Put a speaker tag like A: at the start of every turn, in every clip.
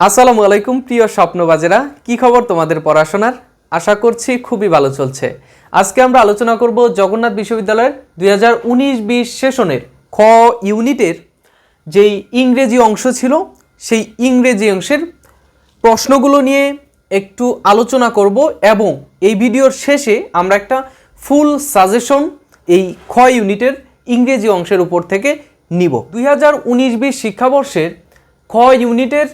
A: আসসালামু আলাইকুম, প্রিয় স্বপ্নবাজেরা। কি খবর তোমাদের পড়াশোনার? আশা করছি খুবই ভালো চলছে। আজকে আমরা আলোচনা করব জগন্নাথ বিশ্ববিদ্যালয়ের দুই হাজার উনিশ বিশ সেশনের খ ইউনিটের যেই ইংরেজি অংশ ছিল, সেই ইংরেজি অংশের প্রশ্নগুলো নিয়ে একটু আলোচনা করব এবং এই ভিডিওর শেষে আমরা একটা ফুল সাজেশন এই খ ইউনিটের ইংরেজি অংশের উপর থেকে নিব। দুই হাজার উনিশ বিশ শিক্ষাবর্ষের খ ইউনিটের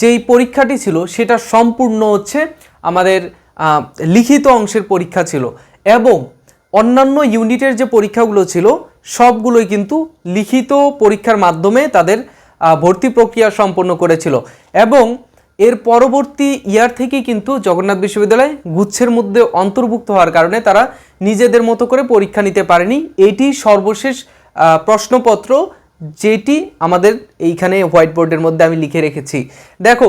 A: যেই পরীক্ষাটি ছিল, সেটা সম্পূর্ণ হচ্ছে আমাদের লিখিত অংশের পরীক্ষা ছিল এবং অন্যান্য ইউনিটের যে পরীক্ষাগুলো ছিল, সবগুলোই কিন্তু লিখিত পরীক্ষার মাধ্যমে তাদের ভর্তি প্রক্রিয়া সম্পন্ন করেছিল এবং এর পরবর্তী ইয়ার থেকে কিন্তু জগন্নাথ বিশ্ববিদ্যালয় গুচ্ছের মধ্যে অন্তর্ভুক্ত হওয়ার কারণে তারা নিজেদের মতো করে পরীক্ষা নিতে পারেনি। এটি সর্বশেষ প্রশ্নপত্র যেটি আমাদের এইখানে হোয়াইট বোর্ডের মধ্যে আমি লিখে রেখেছি। দেখো,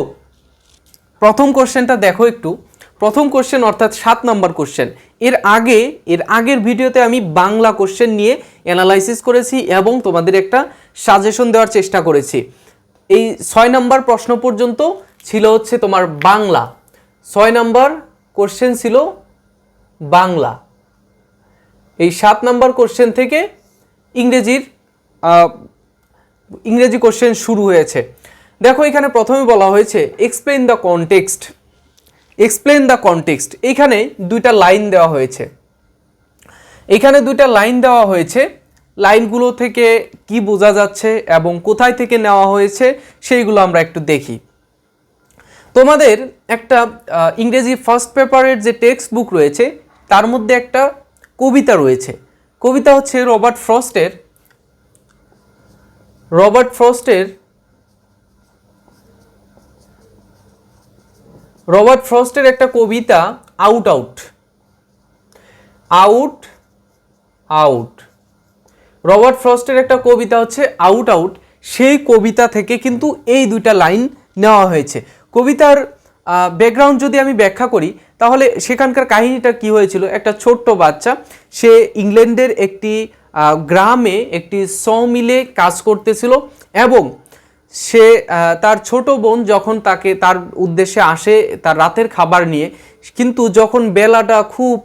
A: প্রথম কোশ্চেনটা দেখো একটু। প্রথম কোশ্চেন অর্থাৎ সাত নম্বর কোশ্চেন। এর আগে, এর আগের ভিডিওতে আমি বাংলা কোশ্চেন নিয়ে অ্যানালাইসিস করেছি এবং তোমাদের একটা সাজেশন দেওয়ার চেষ্টা করেছি। এই ছয় নম্বর প্রশ্ন পর্যন্ত ছিল হচ্ছে তোমার বাংলা। ছয় নম্বর কোশ্চেন ছিল বাংলা। এই সাত নম্বর কোশ্চেন থেকে ইংরেজির ইংরেজি কোশ্চেন শুরু হয়েছে। দেখো, এখানে প্রথমে বলা হয়েছে explain the context explain the context এখানে দুইটা লাইন দেওয়া হয়েছে। এখানে দুইটা লাইন দেওয়া হয়েছে। লাইনগুলো থেকে কি বোঝা যাচ্ছে এবং কোথায় থেকে নেওয়া হয়েছে, সেইগুলো আমরা একটু দেখি। তোমাদের একটা ইংরেজি ফার্স্ট পেপারের যে টেক্সট বুক রয়েছে, তার মধ্যে একটা কবিতা রয়েছে। কবিতা হচ্ছে রবার্ট ফ্রস্টের রবার্ট ফ্রস্টের রবার্ট ফ্রস্টের একটা কবিতা, out out. Out out. Robert ফ্রস্টের একটা কবিতা হচ্ছে আউট আউট। সেই কবিতা থেকে কিন্তু এই দুইটা লাইন নেওয়া হয়েছে। কবিতার ব্যাকগ্রাউন্ড যদি আমি ব্যাখ্যা করি, তাহলে সেখানকার কাহিনীটা কি হয়েছিল? একটা ছোট্ট বাচ্চা, সে ইংল্যান্ডের একটি গ্রামে একটি মিলে কাজ করতেছিল এবং সে তার ছোট বোন যখন তাকে, তার উদ্দেশ্যে আসে তার রাতের খাবার নিয়ে, কিন্তু যখন বেলাটা খুব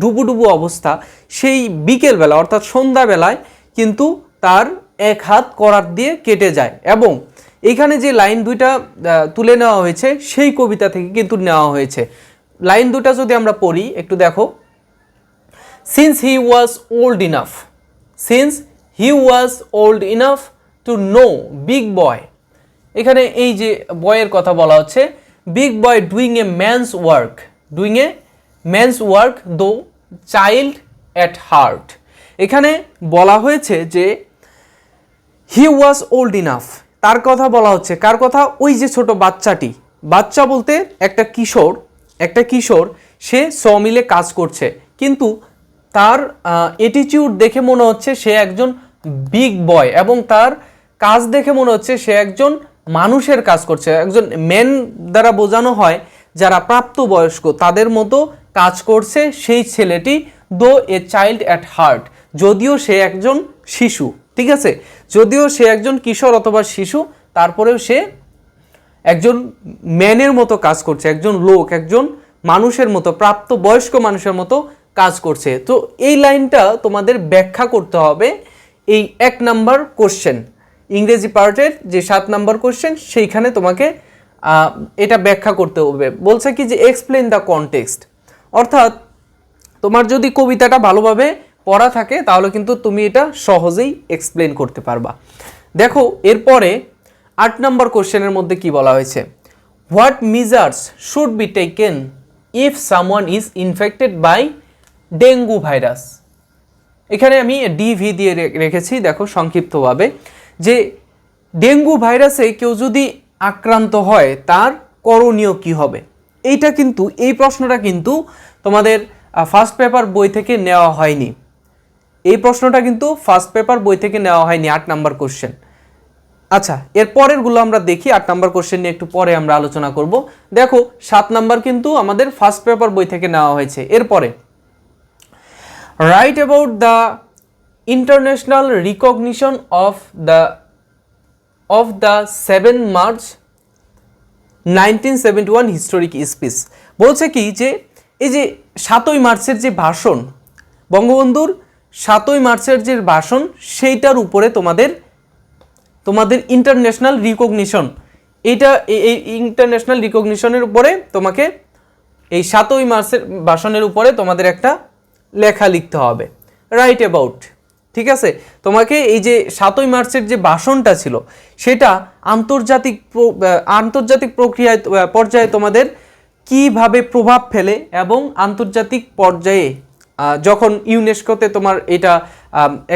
A: ডুবুডুবু অবস্থা, সেই বিকেলবেলা অর্থাৎ সন্ধ্যাবেলায় কিন্তু তার এক হাত করার দিয়ে কেটে যায় এবং এখানে যে লাইন দুইটা তুলে নেওয়া হয়েছে, সেই কবিতা থেকে কিন্তু নেওয়া হয়েছে। লাইন দুটা যদি আমরা পড়ি, একটু দেখো। Since he was old enough since he was old enough to know big boy এখানে এই যে বয়ের কথা বলা হচ্ছে big boy doing a man's work doing a man's work though child at heart এখানে বলা হয়েছে যে হি ওয়াজ ওল্ড ইনাফ তার কথা বলা হচ্ছে, কার কথা? ওই যে ছোট বাচ্চাটি। বাচ্চা বলতে একটা কিশোর একটা কিশোর, সে সমিলে কাজ করছে। কিন্তু তার এটিটিউড দেখে মনে হচ্ছে সে একজন বিগ বয় এবং তার কাজ দেখে মনে হচ্ছে সে একজন মানুষের কাজ করছে, একজন মেন দ্বারা বোঝানো হয় যারা প্রাপ্তবয়স্ক, তাদের মতো কাজ করছে সেই ছেলেটি দো এ চাইল্ড অ্যাট হার্ট যদিও সে একজন শিশু, ঠিক আছে? যদিও সে একজন কিশোর অথবা শিশু, তারপরেও সে একজন ম্যানের মতো কাজ করছে, একজন লোক, একজন মানুষের মতো প্রাপ্ত বয়স্ক মানুষের মতো কাজ করছে। তো এই লাইনটা তোমাদের ব্যাখ্যা করতে হবে এই এক নাম্বার কোশ্চেন ইংরেজি পার্টের যে সাত নাম্বার কোশ্চেন সেইখানে তোমাকে এটা ব্যাখ্যা করতে হবে। বলছে কি যে এক্সপ্লেন দ্য কনটেক্সট অর্থাৎ, তোমার যদি কবিতাটা ভালোভাবে পড়া থাকে, তাহলে কিন্তু তুমি এটা সহজেই এক্সপ্লেন করতে পারবা। দেখো, এরপরে আট নম্বর কোশ্চেনের মধ্যে কি বলা হয়েছে? What measures should be taken if someone is infected by dengue virus. এখানে আমি ডিভি দিয়ে রেখেছি, দেখো সংক্ষিপ্তভাবে, যে ডেঙ্গু ভাইরাসে কেউ যদি আক্রান্ত হয়, তার করণীয় কি হবে? এইটা কিন্তু, এই প্রশ্নটা কিন্তু তোমাদের ফার্স্ট পেপার বই থেকে নেওয়া হয়নি। এই প্রশ্নটা কিন্তু ফার্স্ট পেপার বই থেকে নেওয়া হয়নি, আট নাম্বার কোশ্চেন আচ্ছা এর পরেরগুলো আমরা দেখি, আট নাম্বার কোশ্চেন নিয়ে একটু পরে আমরা আলোচনা করব। দেখো, সাত নাম্বার কিন্তু আমাদের ফার্স্ট পেপার বই থেকে নেওয়া হয়েছে। এরপরে write about the international recognition of the of the 7 March nineteen seventy one historic speech বলছে কি যে, এই যে সাতই মার্চের যে ভাষণ, বঙ্গবন্ধুর সাতই মার্চের যে ভাষণ, সেইটার উপরে তোমাদের তোমাদের ইন্টারন্যাশনাল রিকগনিশন এইটা এই- এই ইন্টারন্যাশনাল রিকগনিশনের উপরে তোমাকে এই সাতই মার্চের ভাষণের উপরে তোমাদের একটা লেখা লিখতে হবে। রাইট অ্যাবাউট ঠিক আছে? তোমাকে এই যে সাতই মার্চের যে ভাষণটা ছিল, সেটা আন্তর্জাতিক আন্তর্জাতিক প্রক্রিয়ায় পর্যায়ে তোমাদের কীভাবে প্রভাব ফেলে এবং আন্তর্জাতিক পর্যায়ে যখন ইউনেস্কোতে তোমার এটা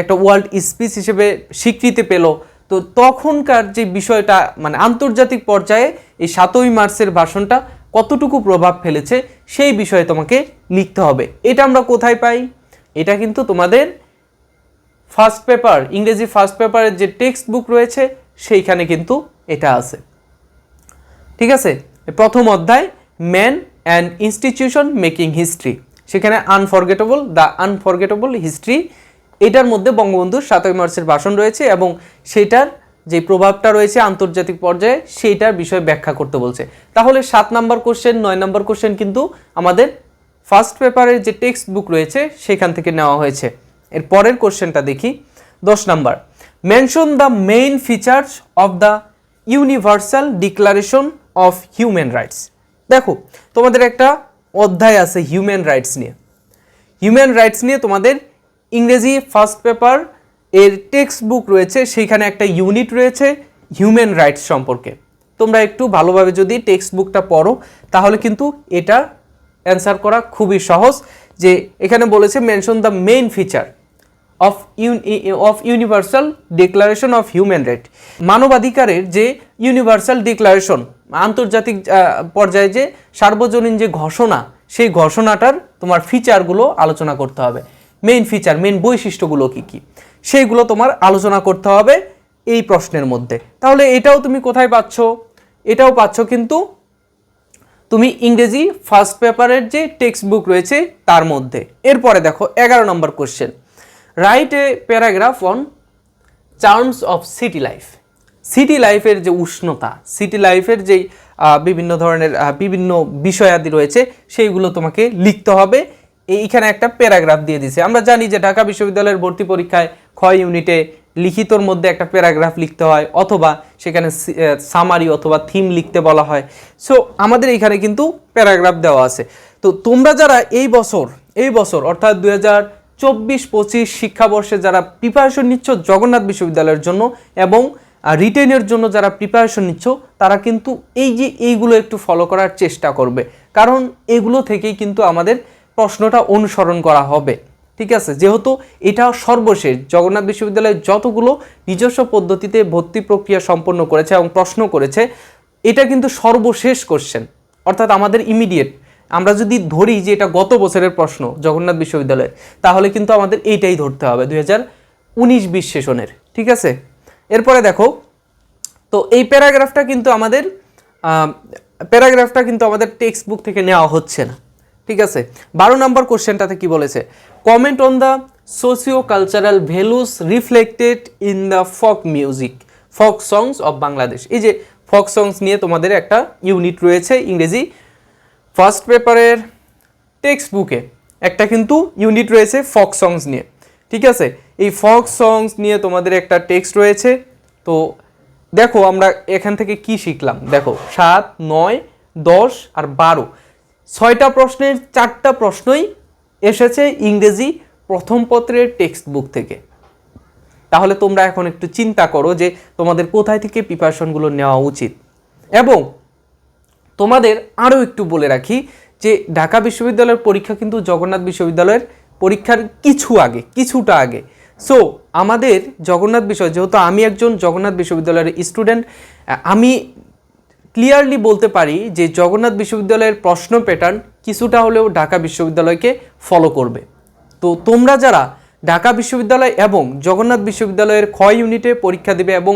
A: একটা ওয়ার্ল্ড স্পিচ হিসেবে স্বীকৃতি পেল, তো তখনকার যে বিষয়টা মানে আন্তর্জাতিক পর্যায়ে এই সাতই মার্চের ভাষণটা কতটুকু প্রভাব ফেলেছে সেই বিষয়ে তোমাকে লিখতে হবে। এটা আমরা কোথায় পাই? এটা কিন্তু তোমাদের ফার্স্ট পেপার ইংরেজি ফার্স্ট পেপারের যে টেক্সট বুক রয়েছে, সেইখানে কিন্তু এটা আছে। ঠিক আছে? প্রথম অধ্যায় man and institution making history সেখানে আনফরগেটেবল দ্য আনফরগেটেবল হিস্ট্রি এটার মধ্যে বঙ্গবন্ধুর সাতই মার্চের ভাষণ রয়েছে এবং সেটার যে প্রভাবটা রয়েছে আন্তর্জাতিক পর্যায়ে, সেইটার বিষয়ে ব্যাখ্যা করতে বলছে। তাহলে সাত নাম্বার কোশ্চেন নয় নাম্বার কোশ্চেন কিন্তু আমাদের ফার্স্ট পেপারের যে টেক্সট বুক রয়েছে, সেখান থেকে নেওয়া হয়েছে। এর পরের কোশ্চেনটা দেখি। দশ number mention the main features of the universal declaration of human rights দেখো, তোমাদের একটা অধ্যায় আছে হিউম্যান রাইটস নিয়ে। হিউম্যান রাইটস নিয়ে তোমাদের ইংরেজি ফার্স্ট পেপার এর টেক্সট বুক রয়েছে, সেইখানে একটা ইউনিট রয়েছে হিউম্যান রাইটস সম্পর্কে। তোমরা একটু ভালোভাবে যদি টেক্সট বুকটা পড়ো, তাহলে কিন্তু এটা অ্যান্সার করা খুবই সহজ যে এখানে বলেছে mention the main feature of of universal declaration of human right মানবাধিকারের যে ইউনিভার্সাল ডিক্লারেশন আন্তর্জাতিক পর্যায়ে যে সার্বজনীন যে ঘোষণা, সেই ঘোষণাটার তোমার ফিচারগুলো আলোচনা করতে হবে। মেইন ফিচার মেইন বৈশিষ্ট্যগুলো কি কি? সেইগুলো তোমার আলোচনা করতে হবে এই প্রশ্নের মধ্যে। তাহলে এটাও তুমি কোথায় পাচ্ছ? এটাও পাচ্ছ কিন্তু তুমি ইংরেজি ফার্স্ট পেপারের যে টেক্সট বুক রয়েছে তার মধ্যে। এরপরে দেখো, এগারো number question write a paragraph on charms of city life city লাইফের যে উষ্ণতা সিটি লাইফের যেই বিভিন্ন ধরনের বিভিন্ন বিষয়াদি রয়েছে, সেইগুলো তোমাকে লিখতে হবে। এইখানে একটা প্যারাগ্রাফ দিয়ে দিছে। আমরা জানি যে ঢাকা বিশ্ববিদ্যালয়ের ভর্তি পরীক্ষায় ক্ষয় ইউনিটে লিখিতর মধ্যে একটা প্যারাগ্রাফ লিখতে হয় অথবা সেখানে সামারি অথবা থিম লিখতে বলা হয়। সো আমাদের এখানে কিন্তু প্যারাগ্রাফ দেওয়া আছে। তো তোমরা যারা এই বছর এই বছর অর্থাৎ দু হাজার চব্বিশ, পঁচিশ শিক্ষাবর্ষে যারা প্রিপারেশন নিচ্ছ জগন্নাথ বিশ্ববিদ্যালয়ের জন্য এবং রিটেনের জন্য যারা প্রিপারেশন নিচ্ছ, তারা কিন্তু এই যে এইগুলো একটু ফলো করার চেষ্টা করবে। কারণ এগুলো থেকেই কিন্তু আমাদের প্রশ্নটা অনুসরণ করা হবে। ঠিক আছে? যেহেতু এটা সর্বশেষ, জগন্নাথ বিশ্ববিদ্যালয়ের যতগুলো নিজস্ব পদ্ধতিতে ভর্তি প্রক্রিয়া সম্পন্ন করেছে এবং প্রশ্ন করেছে, এটা কিন্তু সর্বশেষ কোশ্চেন অর্থাৎ আমাদের ইমিডিয়েট আমরা যদি ধরি যে এটা গত বছরের প্রশ্ন জগন্নাথ বিশ্ববিদ্যালয়ের তাহলে কিন্তু আমাদের এইটাই ধরতে হবে, দুই হাজার উনিশ বিশ সেশনের, ঠিক আছে? এরপরে দেখো, তো এই প্যারাগ্রাফটা কিন্তু আমাদের প্যারাগ্রাফটা কিন্তু আমাদের টেক্সট বুক থেকে নেওয়া হচ্ছে না। ঠিক আছে? বারো নম্বর কোশ্চেনটাতে কি বলেছে? Comment on the socio cultural values reflected in the folk music folk songs of Bangladesh এই যে ফক সংস নিয়ে তোমাদের একটা ইউনিট রয়েছে ইংরেজি ফার্স্ট পেপারের টেক্সট বুকে একটা কিন্তু ইউনিট রয়েছে ফক সংস নিয়ে। ঠিক আছে? এই ফক সংস নিয়ে তোমাদের একটা টেক্সট রয়েছে। তো দেখো আমরা এখান থেকে কি শিখলাম? দেখো, সাত, নয়, দশ আর বারো। ছয়টা প্রশ্নের চারটা প্রশ্নই এসেছে ইংরেজি প্রথম পত্রের টেক্সট বুক থেকে। তাহলে তোমরা এখন একটু চিন্তা করো যে তোমাদের কোথায় থেকে প্রিপারেশনগুলো নেওয়া উচিত। এবং তোমাদের আরও একটু বলে রাখি যে ঢাকা বিশ্ববিদ্যালয়ের পরীক্ষা কিন্তু জগন্নাথ বিশ্ববিদ্যালয়ের পরীক্ষার কিছু আগে, কিছুটা আগে। সো আমাদের জগন্নাথ বিষয় যেহেতু আমি একজন জগন্নাথ বিশ্ববিদ্যালয়ের স্টুডেন্ট আমি ক্লিয়ারলি বলতে পারি যে জগন্নাথ বিশ্ববিদ্যালয়ের প্রশ্ন প্যাটার্ন কিছুটা হলেও ঢাকা বিশ্ববিদ্যালয়কে ফলো করবে। তো তোমরা যারা ঢাকা বিশ্ববিদ্যালয় এবং জগন্নাথ বিশ্ববিদ্যালয়ের খ ইউনিটে পরীক্ষা দেবে এবং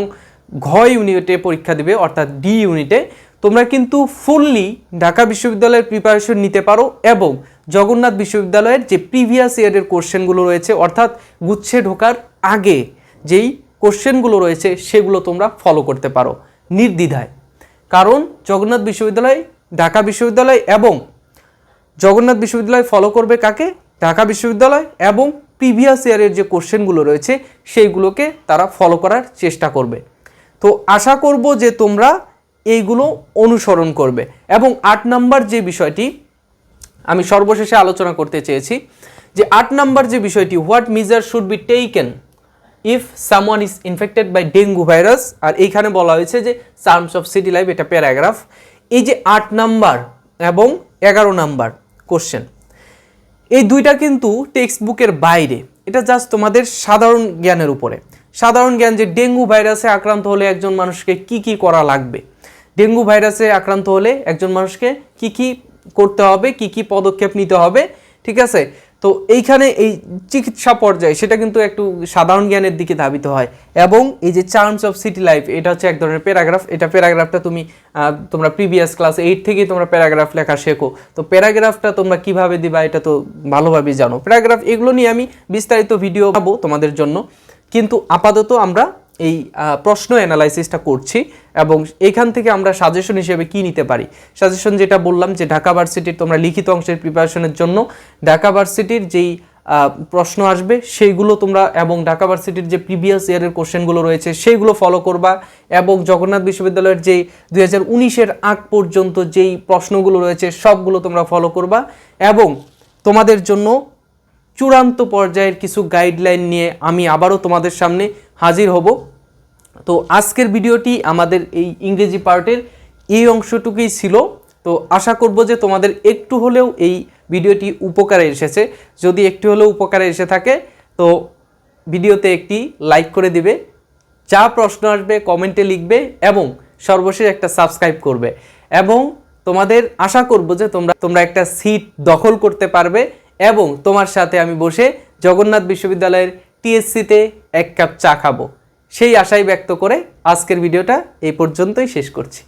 A: ঘ ইউনিটে পরীক্ষা দেবে, অর্থাৎ ডি ইউনিটে তোমরা কিন্তু ফুললি ঢাকা বিশ্ববিদ্যালয়ের প্রিপারেশন নিতে পারো এবং জগন্নাথ বিশ্ববিদ্যালয়ের যে প্রিভিয়াস ইয়ারের কোশ্চেনগুলো রয়েছে, অর্থাৎ গুচ্ছে ঢোকার আগে যেই কোশ্চেনগুলো রয়েছে, সেগুলো তোমরা ফলো করতে পারো। নির্দ্বিধায়। কারণ জগন্নাথ বিশ্ববিদ্যালয়, ঢাকা বিশ্ববিদ্যালয় এবং জগন্নাথ বিশ্ববিদ্যালয় ফলো করবে কাকে? ঢাকা বিশ্ববিদ্যালয় এবং প্রিভিয়াস ইয়ারের যে কোশ্চেনগুলো রয়েছে, সেইগুলোকে তারা ফলো করার চেষ্টা করবে। তো আশা করব যে তোমরা এইগুলো অনুসরণ করবে। এবং আট নাম্বার যে বিষয়টি আমি সর্বশেষে আলোচনা করতে চেয়েছি, যে আট নাম্বার যে বিষয়টি what measure should be taken if someone is infected by dengue virus আর এইখানে বলা হয়েছে যে সার্মস অফ সিটি লাইফ এটা প্যারাগ্রাফ এই যে আট নাম্বার এবং এগারো নাম্বার কোশ্চেন এই দুইটা কিন্তু টেক্সট বুকের বাইরে। এটা জাস্ট তোমাদের সাধারণ জ্ঞানের উপরে। সাধারণ জ্ঞান যে ডেঙ্গু ভাইরাসে আক্রান্ত হলে একজন মানুষকে কি কি করা লাগবে? ডেঙ্গু ভাইরাসে আক্রান্ত হলে একজন মানুষকে কি কি করতে হবে, কি কি পদক্ষেপ নিতে হবে, ঠিক আছে? তো এইখানে এই চিকিৎসা পর্যায়ে সেটা কিন্তু একটু সাধারণ জ্ঞানের দিকে ধাবিত হয়। এবং এই যে চার্মস অফ সিটি লাইফ এটা হচ্ছে এক ধরনের প্যারাগ্রাফ। এটা প্যারাগ্রাফটা তুমি তোমরা প্রিভিয়াস ক্লাস এইট থেকেই তোমরা প্যারাগ্রাফ লেখা শেখো। তো প্যারাগ্রাফটা তোমরা কীভাবে দিবা এটা তো ভালোভাবেই জানো। প্যারাগ্রাফ এগুলো নিয়ে আমি বিস্তারিত ভিডিও পাবো তোমাদের জন্য। কিন্তু আপাতত আমরা এই প্রশ্ন অ্যানালাইসিসটা করছি। এবং এখান থেকে আমরা সাজেশন হিসেবে কি নিতে পারি? সাজেশন যেটা বললাম যে ঢাকা ভার্সিটির তোমরা লিখিত অংশের প্রিপারেশনের জন্য ঢাকা ভার্সিটির যেই প্রশ্ন আসবে সেইগুলো তোমরা এবং ঢাকা ভার্সিটির যে প্রিভিয়াস ইয়ারের কোশ্চেনগুলো রয়েছে সেইগুলো ফলো করবা এবং জগন্নাথ বিশ্ববিদ্যালয়ের যেই দুই হাজার উনিশের আগ পর্যন্ত যেই প্রশ্নগুলো রয়েছে সবগুলো তোমরা ফলো করবা এবং তোমাদের জন্য চূড়ান্ত পর্যায়ের কিছু গাইডলাইন নিয়ে আমি আবারও তোমাদের সামনে হাজির হব। তো আজকের ভিডিওটি আমাদের এই ইংরেজি পার্টের এই অংশটুকুই ছিল। তো আশা করব যে তোমাদের একটু হলেও এই ভিডিওটি উপকারে এসেছে। যদি একটু হলেও উপকারে এসে থাকে, তো ভিডিওতে একটি লাইক করে দিবে। যা প্রশ্ন আসবে, কমেন্টে লিখবে এবং সর্বশেষ একটা সাবস্ক্রাইব করবে। এবং তোমাদের আশা করব যে তোমরা তোমরা একটা সিট দখল করতে পারবে এবং তোমার সাথে আমি বসে জগন্নাথ বিশ্ববিদ্যালয়ের টিএসসিতে এক কাপ চা খাব। সেই আশাই ব্যক্ত করে আজকের ভিডিওটা এই পর্যন্তই শেষ করছি।